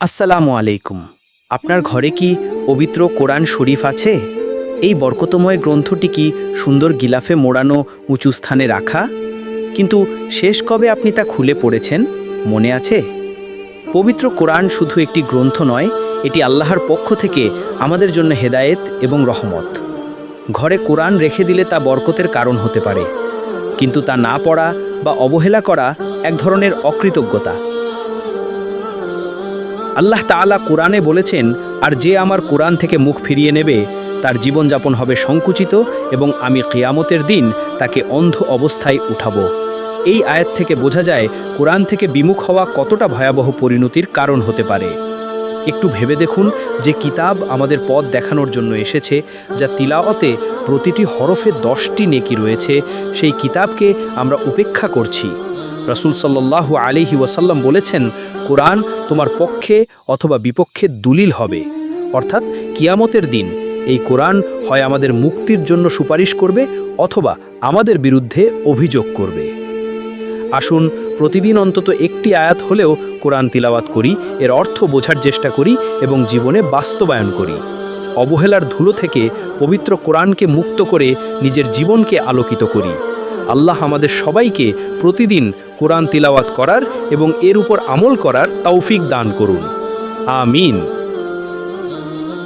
আসসালামু আলাইকুম। আপনার ঘরে কি পবিত্র কোরআন শরীফ আছে? এই বরকতময় গ্রন্থটি কি সুন্দর গিলাফে মোড়ানো উঁচু স্থানে রাখা? কিন্তু শেষ কবে আপনি তা খুলে পড়েছেন? মনে আছে? পবিত্র কোরআন শুধু একটি গ্রন্থ নয়, এটি আল্লাহর পক্ষ থেকে আমাদের জন্য হেদায়েত এবং রহমত। ঘরে কোরআন রেখে দিলে তা বরকতের কারণ হতে পারে। কিন্তু তা না পড়া বা অবহেলা করা এক ধরনের অকৃতজ্ঞতা। আল্লাহ তাআলা কোরআনে বলেছেন, আর যে আমার কোরআন থেকে মুখ ফিরিয়ে নেবে, তার জীবনযাপন হবে সংকুচিত এবং আমি কেয়ামতের দিন তাকে অন্ধ অবস্থায় উঠাব। এই আয়াত থেকে বোঝা যায়, কোরআন থেকে বিমুখ হওয়া কতটা ভয়াবহ পরিণতির কারণ হতে পারে। একটু ভেবে দেখুন যে কিতাব আমাদের পথ দেখানোর জন্য এসেছে, যা তিলাওয়াতে প্রতিটি হরফে দশটি নেকি রয়েছে, সেই কিতাবকে আমরা উপেক্ষা করছি। রসুল সাল্লাল্লাহু আলিহি ওয়াসাল্লাম বলেছেন, কোরআন তোমার পক্ষে অথবা বিপক্ষে দলিল হবে। অর্থাৎ কিয়ামতের দিন এই কোরআন হয় আমাদের মুক্তির জন্য সুপারিশ করবে অথবা আমাদের বিরুদ্ধে অভিযোগ করবে। আসুন, প্রতিদিন অন্তত একটি আয়াত হলেও কোরআন তিলাওয়াত করি, এর অর্থ বোঝার চেষ্টা করি এবং জীবনে বাস্তবায়ন করি। অবহেলার ধুলো থেকে পবিত্র কোরআনকে মুক্ত করে নিজের জীবনকে আলোকিত করি। আল্লাহ আমাদের সবাইকে প্রতিদিন কোরআন তিলাওয়াত করার এবং এর উপর আমল করার তৌফিক দান করুন। আমিন।